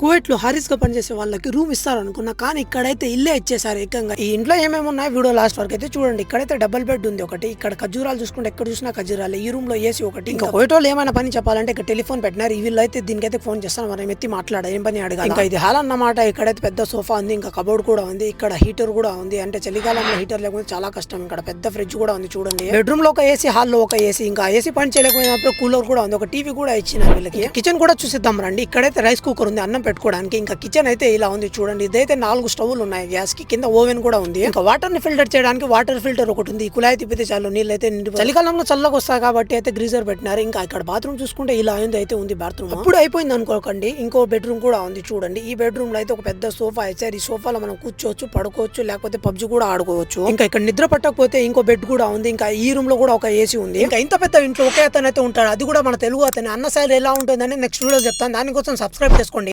కువైట్లో హారీస్గా పనిచేసే వాళ్ళకి రూమ్ ఇస్తారు అనుకున్నా కానీ ఇక్కడైతే ఇల్లే ఇచ్చేసారు ఏకంగా. ఈ ఇంట్లో ఏమేమి ఉన్నాయి వీడియో లాస్ట్ వరకు అయితే చూడండి. ఇక్కడైతే డబుల్ బెడ్ ఉంది ఒకటి ఇక్కడ ఖజూరాలు చూసుకుంటే ఎక్కడ చూసినా ఖజూరాలే ఈ రూమ్లో ఏసీ ఒకటి. ఇంకా కువైట్ ఏమైనా పని చెప్పాలంటే ఇక్కడ టెలిఫోన్ పెట్టినారు. ఈ వీళ్ళు అయితే దీనికైతే ఫోన్ చేస్తాను మనం ఎత్తి మాట్లాడ ఏం పని అడగాలి. ఇంకా ఇది హాల్ అన్నమాట. ఇక్కడైతే పెద్ద సోఫా ఉంది ఇంకా కబోర్డ్ కూడా ఉంది. ఇక్కడ హీటర్ కూడా ఉంది. అంటే చలికాలంలో హీటర్ లేకుండా చాలా కష్టం. ఇక్కడ పెద్ద ఫ్రిడ్జ్ కూడా ఉంది చూడండి. బెడ్రూమ్లో ఒక ఏసీ హాల్లో ఒక ఏసీ. ఇంకా ఏసీ పని చేయలేకపోయినప్పుడు కూలర్ కూడా ఉంది. ఒక టీవీ కూడా ఇచ్చిన వీళ్ళకి. కిచెన్ కూడా చూసిద్దాం రండి. ఇక్కడైతే రైస్ కుక్కర్ ఉంది అన్నం పెట్టుకోవడానికి. ఇంకా కిచెన్ అయితే ఇలా ఉంది చూడండి. ఇదైతే నాలుగు స్టవ్లు ఉన్నాయి గ్యాస్కి. కింద ఓవెన్ కూడా ఉంది. ఇంకా వాటర్ని ఫిల్టర్ చేయడానికి వాటర్ ఫిల్టర్ ఒకటి ఉంది. ఈ కుళాయి తిప్పితే చాలు. నీళ్ళు అయితే నిండి చలికాలంలో చల్లగా వస్తాయి కాబట్టి అయితే గ్రీజర్ పెట్టినారు. ఇంకా ఇక్కడ బాత్రూమ్ చూసుకుంటే ఇలా అయింది అయితే ఉంది బాత్రూమ్ అప్పుడు అయిపోయింది అనుకోకండి. ఇంకో బెడ్రూమ్ కూడా ఉంది చూడండి. ఈ బెడ్రూమ్లో అయితే ఒక పెద్ద సోఫా ఇచ్చారు ఈ సోఫాలో మనం కూర్చోవచ్చు పడుకోవచ్చు లేకపోతే పబ్జి కూడా ఆడుకోవచ్చు. ఇంకా ఇక్కడ నిద్ర పట్టకపోతే ఇంకో బెడ్ కూడా ఉంది. ఇంకా ఈ రూమ్లో కూడా ఒక ఏసీ ఉంది. ఇంకా ఇంత పెద్ద ఇంట్లో ఒకే అతను అయితే ఉంటాడు. అది కూడా మన తెలుగు అతను. అన్న సైడ్ ఎలా ఉంటుందని నెక్స్ట్ వీడియో చెప్తాను. దానికోసం సబ్స్క్రైబ్ చేసుకోండి.